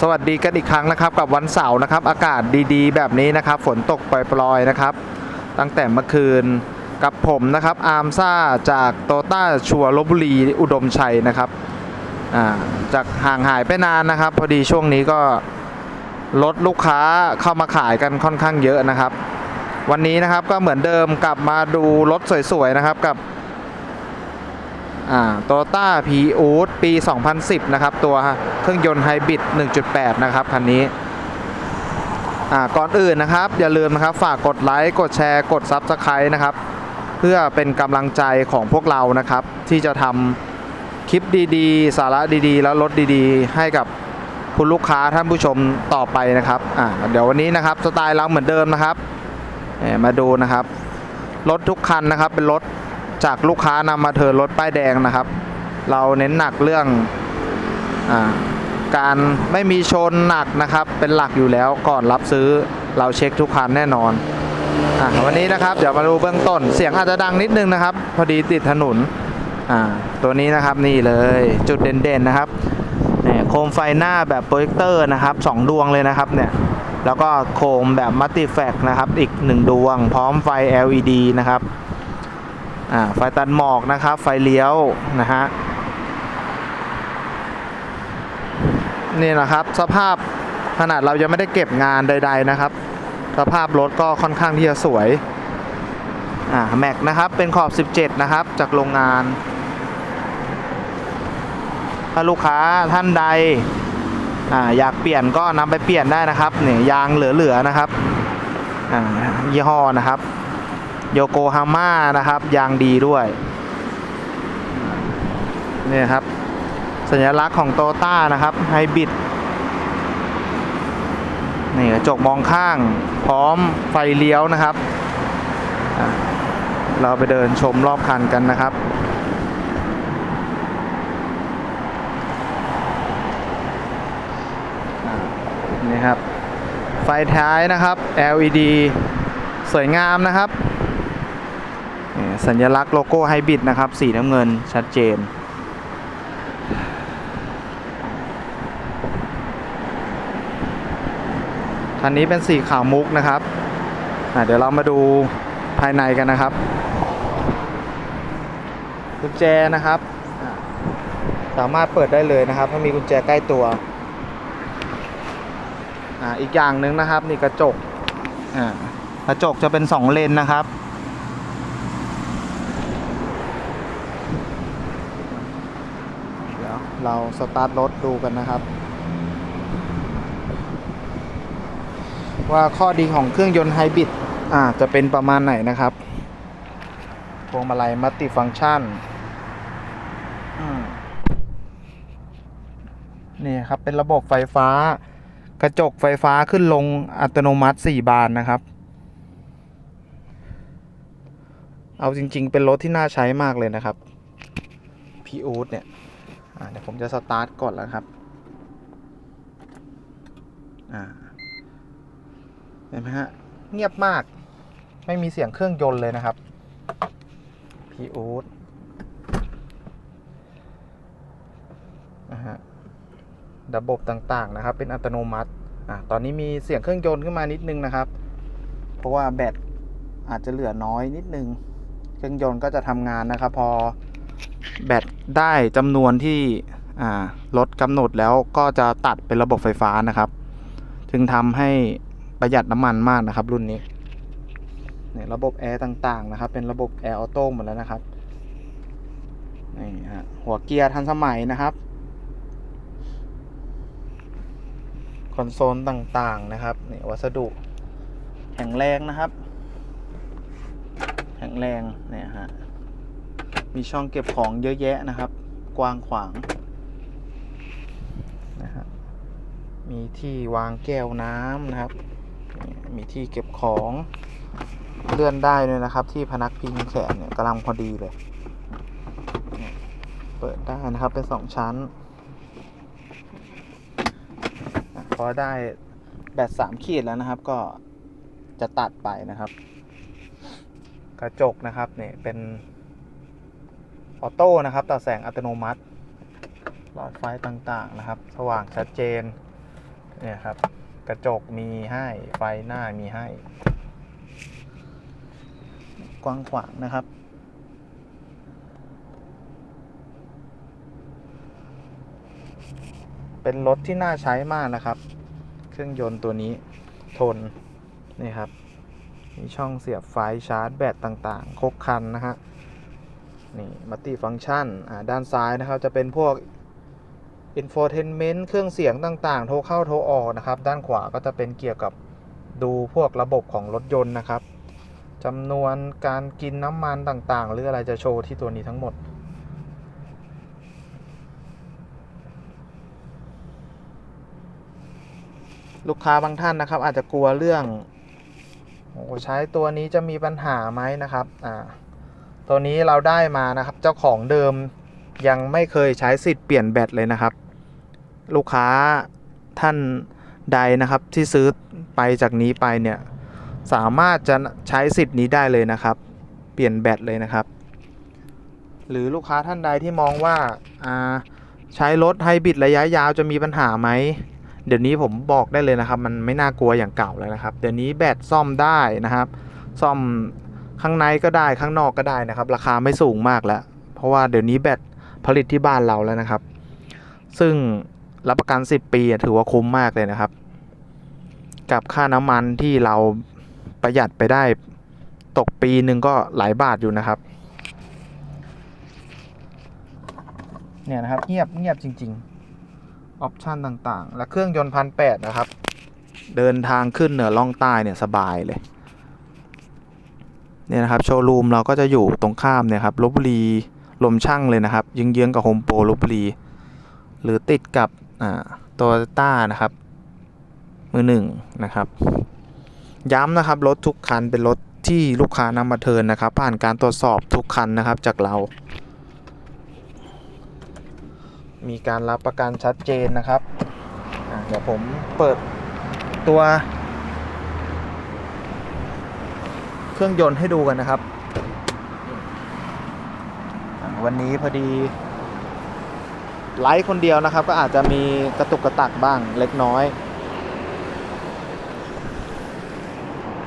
สวัสดีกันอีกครั้งนะครับกับวันเสาร์นะครับ อากาศดีๆ แบบนี้นะครับ ฝนตกปล่อยๆนะครับ ตั้งแต่เมื่อคืนกับผมนะครับอาร์มซ่าจากโตต้าชัวลบบุรีอุดมชัยนะครับจากห่างหายไปนานนะครับ พอดีช่วงนี้ก็รถลูกค้าเข้ามาขายกันค่อนข้างเยอะนะครับ วันนี้นะครับก็เหมือนเดิมกลับมาดูรถสวยๆนะครับกับ โตโยต้าพีอูดปี 2010 นะครับ ตัวเครื่องยนต์ไฮบริด 1.8 นะครับคันนี้ก่อนอื่นนะครับ อย่าลืมนะครับฝากกดไลค์ กดแชร์ กด Subscribe นะครับ เพื่อเป็นกำลังใจของพวกเรานะครับ ที่จะทำคลิปดีๆ สาระดีๆ แล้วรถดีๆ ให้กับคุณลูกค้าท่านผู้ชมต่อไปนะครับเดี๋ยววันนี้นะครับสไตล์เราเหมือนเดิมนะครับ มาดูนะครับ รถทุกคันนะครับเป็นรถ จากลูกค้านำมาเทิร์นรถป้ายแดงนะครับ เราเน้นหนักเรื่องอการไม่มีชนหนักนะครับ เป็นหลักอยู่แล้วก่อนรับซื้อเราเช็คทุกคันแน่นอนอวันนี้นะครับเดี๋ยวมาดูเบื้องต้น เสียงอาจจะดังนิดนึงนะครับ พอดีติดถนนตัวนี้นะครับนี่เลยจุดเด่นๆนะครับโคมไฟหน้าแบบโปรเจคเตอร์นะครับสองดวงเลยนะครับเนี่ยแล้วก็โคมแบบมัลติแฟกนะครับ อีกหนึ่งดวง พร้อมไฟ LED นะครับ ไฟตัดหมอกนะครับ ไฟเลี้ยวนะฮะนี่นะครับสภาพขนาดเรายังไม่ได้เก็บงานใด ๆนะครับ สภาพรถก็ค่อนข้างที่จะสวยอ่าแม็กนะครับเป็นขอบ 17 นะครับ จากโรงงาน ถ้าลูกค้าท่านใดอ่าอยากเปลี่ยนก็นำไปเปลี่ยนได้นะครับเนี่ยยางเหลือๆนะครับอ่ายี่ห้อนะครับ โยโกฮาม่านะครับ ยางดีด้วยนี่ครับ สัญลักษณ์ของโตต้านะครับไฮบริดนี่กระจกมองข้าง พร้อมไฟเลี้ยวนะครับ เราไปเดินชมรอบคันกันนะครับนี่ครับ ไฟท้ายนะครับ LED สวยงามนะครับ สัญลักษณ์โลโก้ไฮบริดนะครับ สีน้ำเงินชัดเจน คันนี้เป็นสีขาวมุกนะครับ เดี๋ยวเรามาดูภายในกันนะครับกุญแจนะครับ สามารถเปิดได้เลยนะครับถ้ามีกุญแจใกล้ตัวออีกอย่างหนึ่งนะครับ นี่กระจกกระจกจะเป็นสองเลนนะครับ เราสตาร์ทรถดูกันนะครับ ว่าข้อดีของเครื่องยนต์ไฮบริดอ่าจะเป็นประมาณไหนนะครับพวงมาลัยมัลติฟังชันนี่ครับ เป็นระบบไฟฟ้ากระจกไฟฟ้าขึ้นลงอัตโนมัติ 4 บานนะครับ เอาจริง ๆ เป็นรถที่น่าใช้มากเลยนะครับ พีอูดเนี่ย เดี๋ยวผมจะสตาร์ทก่อนแล้วครับเห็นไหมฮะ เงียบมาก ไม่มีเสียงเครื่องยนต์เลยนะครับ พีอูดนะฮะ ระบบต่างๆนะครับ เป็นอัตโนมัติอ่าตอนนี้มีเสียงเครื่องยนต์ขึ้นมานิดนึงนะครับ เพราะว่าแบตอาจจะเหลือน้อยนิดนึง เครื่องยนต์ก็จะทำงานนะครับ พอ แบตได้จำนวนที่รถกำหนดแล้วก็จะตัดเป็นระบบไฟฟ้านะครับ จึงทำให้ประหยัดน้ำมันมากนะครับ รุ่นนี้เนี่ยระบบแอร์ต่างๆนะครับ เป็นระบบแอร์ออโต้หมดแล้วนะครับนี่ฮะหัวเกียร์ทันสมัยนะครับคอนโซลต่างๆนะครับนี่วัสดุแข็งแรงนะครับ แข็งแรงเนี่ยฮะ มีช่องเก็บของเยอะแยะนะครับ กว้างขวางนะฮะมีที่วางแก้วน้ำนะครับ มีที่เก็บของเลื่อนได้ด้วยนะครับ ที่พนักพิงแขนเนี่ยกำลังพอดีเลย เปิดได้นะครับเป็นสองชั้นพอได้แบตสามขีดแล้วนะครับ ก็จะตัดไปนะครับ กระจกนะครับเนี่ยเป็น ออโต้นะครับตัดแสงอัตโนมัติหลอดไฟต่างๆนะครับ สว่างชัดเจนเนี่ยครับกระจกมีให้ไฟหน้ามีให้ กว้างขวางนะครับ เป็นรถที่น่าใช้มากนะครับ เครื่องยนต์ตัวนี้ทนนี่ครับมีช่องเสียบไฟชาร์จแบตต่างๆ ครบครันนะฮะ นี่มัลติฟังก์ชันอ่าด้านซ้ายนะครับจะเป็นพวก infotainment เครื่องเสียงต่างๆ โทรเข้าโทรออกนะครับ ด้านขวาก็จะเป็นเกี่ยวกับดูพวกระบบของรถยนต์นะครับจำนวนการกินน้ำมันต่างๆ หรืออะไรจะโชว์ที่ตัวนี้ทั้งหมด ลูกค้าบางท่านนะครับ อาจจะกลัวเรื่องโอ้ใช้ตัวนี้จะมีปัญหาไหมนะครับอ่า ตัวนี้เราได้มานะครับ เจ้าของเดิมยังไม่เคยใช้สิทธิ์เปลี่ยนแบตเลยนะครับ ลูกค้าท่านใดนะครับที่ซื้อไปจากนี้ไปเนี่ยสามารถจะใช้สิทธิ์นี้ได้เลยนะครับ เปลี่ยนแบตเลยนะครับ หรือลูกค้าท่านใดที่มองว่าาใช้รถไฮบริดระยะยาวจะมีปัญหาไหมเดี๋ยวนี้ผมบอกได้เลยนะครับ มันไม่น่ากลัวอย่างเก่าแล้วนะครับ เดี๋ยวนี้แบตซ่อมได้นะครับ ซ่อม ข้างในก็ได้ข้างนอกก็ได้นะครับ ราคาไม่สูงมากแล้ว เพราะว่าเดี๋ยวนี้แบตผลิตที่บ้านเราแล้วนะครับ ซึ่งรับประกัน 10 ปีถือว่าคุ้มมากเลยนะครับ กับค่าน้ำมันที่เราประหยัดไปได้ตกปีหนึ่งก็หลายบาทอยู่นะครับ เนี่ยนะครับเงียบเงียบจริง ๆ ออปชันต่างๆ และเครื่องยนต์พันแปดนะครับ เดินทางขึ้นเหนือล่องใต้เนี่ยสบายเลย เนี่ยนะครับโชว์รูมเราก็จะอยู่ตรงข้ามเนี่ยครับลบบุรีลมช่างเลยนะครับเยื้องๆกับโฮมโปรลบบุรี หรือติดกับโตโยต้านะครับ มือหนึ่งนะครับ ย้ำนะครับรถทุกคันเป็นรถที่ลูกค้านำมาเทินนะครับ ผ่านการตรวจสอบทุกคันนะครับจากเรา มีการรับประกันชัดเจนนะครับเดี๋ยวผมเปิดตัว เครื่องยนต์ให้ดูกันนะครับ วันนี้พอดีไลฟ์คนเดียวนะครับ ก็อาจจะมีกระตุกกระตักบ้างเล็กน้อย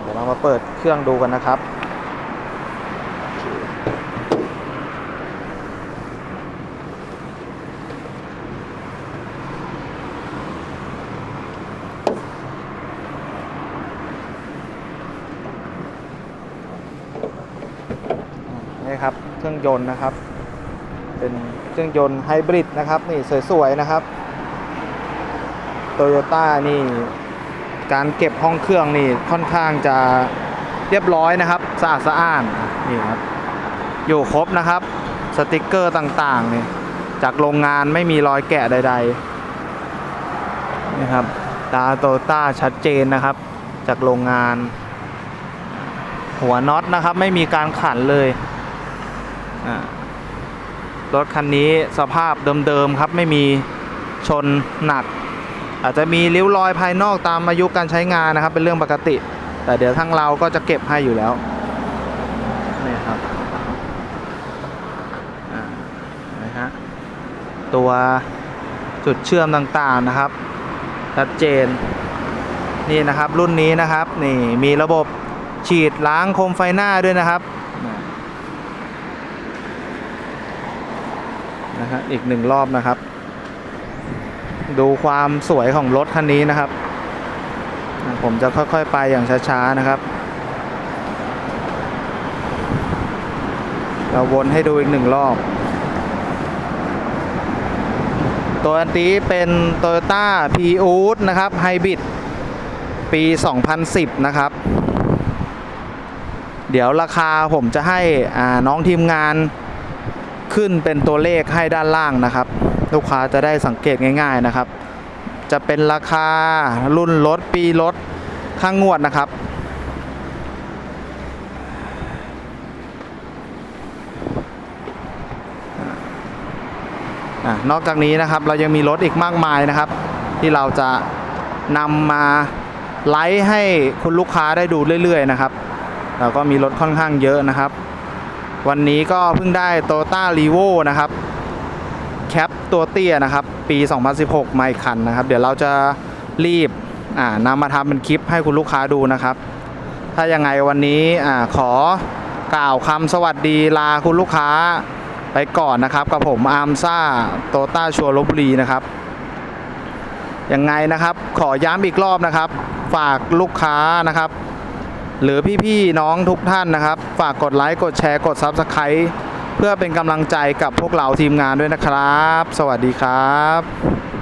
เดี๋ยวเรามาเปิดเครื่องดูกันนะครับ นี่ครับเครื่องยนต์นะครับ เป็นเครื่องยนต์ไฮบริดนะครับนี่สวยๆนะครับโตโยต้านี่การเก็บห้องเครื่องนี่ค่อนข้างจะเรียบร้อยนะครับสะอาดสะอ้านนี่ครับอยู่ครบนะครับสติกเกอร์ต่างๆนี่จากโรงงานไม่มีรอยแกะใดๆนี่ครับตาโตต้าชัดเจนนะครับ จากโรงงาน หัวน็อตนะครับ ไม่มีการขันเลย รถคันนี้สภาพเดิมๆครับไม่มีชนหนัก อาจจะมีริ้วรอยภายนอกตามอายุการใช้งานนะครับ เป็นเรื่องปกติ แต่เดี๋ยวทั้งเราก็จะเก็บให้อยู่แล้วนี่ครับนะฮะตัวจุดเชื่อมต่างๆนะครับชัดเจนนี่นะครับรุ่นนี้นะครับนี่มีระบบฉีดล้างโคมไฟหน้าด้วยนะครับ นะฮะอีกหนึ่งรอบนะครับ ดูความสวยของรถคันนี้นะครับ ผมจะค่อยๆไปอย่างช้าๆนะครับ เราวนให้ดูอีกหนึ่งรอบ ตัวอันนี้เป็น Toyota p r i u s นะครับไฮบริดปี 2010 นะครับ เดี๋ยวราคาผมจะให้น้องทีมงาน ขึ้นเป็นตัวเลขให้ด้านล่างนะครับ ลูกค้าจะได้สังเกตง่าย ๆนะครับ จะเป็นราคารุ่นรถปีรถข้างงวดนะครับ นอกจากนี้นะครับเรายังมีรถอีกมากมายนะครับ ที่เราจะนำมาไลฟ์ให้คุณลูกค้าได้ดูเรื่อย ๆ นะครับ เราก็มีรถค่อนข้างเยอะนะครับ วันนี้ก็เพิ่งได้ t o y o t a r e v o นะครับแคปตัวเตี้ยนะครับ ปี 2016 ไม่คันนะครับ เดี๋ยวเราจะรีบนำมาทำเป็นคลิปให้คุณลูกค้าดูนะครับ ถ้ายังไงวันนี้อขอกล่าวคำสวัสดีลาคุณลูกค้าไปก่อนนะครับ กับผมอาร์มซ่าโตต้าชัวร์ลบบุรีนะครับยังไงนะครับ ขอย้ำอีกรอบนะครับ ฝากลูกค้านะครับ หรือพี่ๆน้องทุกท่านนะครับ ฝากกดไลค์กดแชร์กด Subscribe เพื่อเป็นกำลังใจกับพวกเราทีมงานด้วยนะครับ สวัสดีครับ